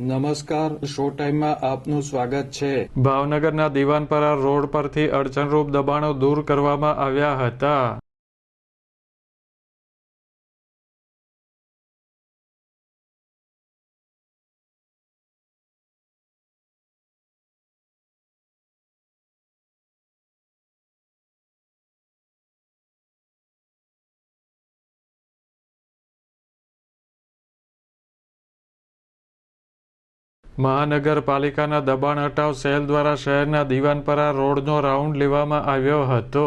નમસ્કાર, શો ટાઈમમાં આપનું સ્વાગત છે. ભાવનગરના દિવાનપરા રોડ પરથી અડચણરૂપ દબાણો દૂર કરવામાં આવ્યા હતા. મહાનગરપાલિકાના દબાણ હટાવ સેલ દ્વારા શહેરના દિવાનપરા રોડનો રાઉન્ડ લેવામાં આવ્યો હતો.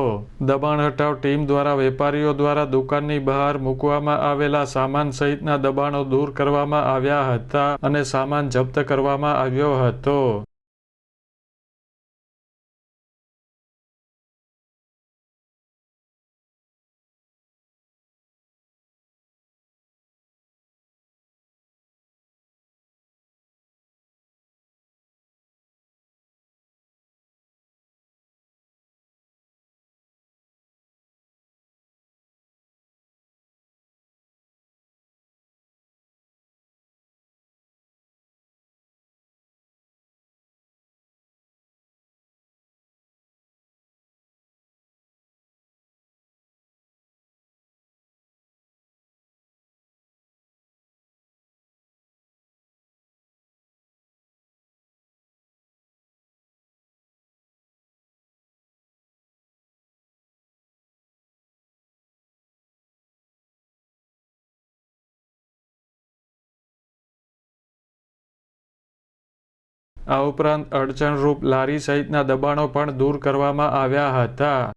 દબાણ હટાવ ટીમ દ્વારા વેપારીઓ દ્વારા દુકાનની બહાર મૂકવામાં આવેલા સામાન સહિતના દબાણો દૂર કરવામાં આવ્યા હતા અને સામાન જપ્ત કરવામાં આવ્યો હતો. આ ઉપરાંત અડચણરૂપ લારી સહિતના દબાણો પણ દૂર કરવામાં આવ્યા હતા.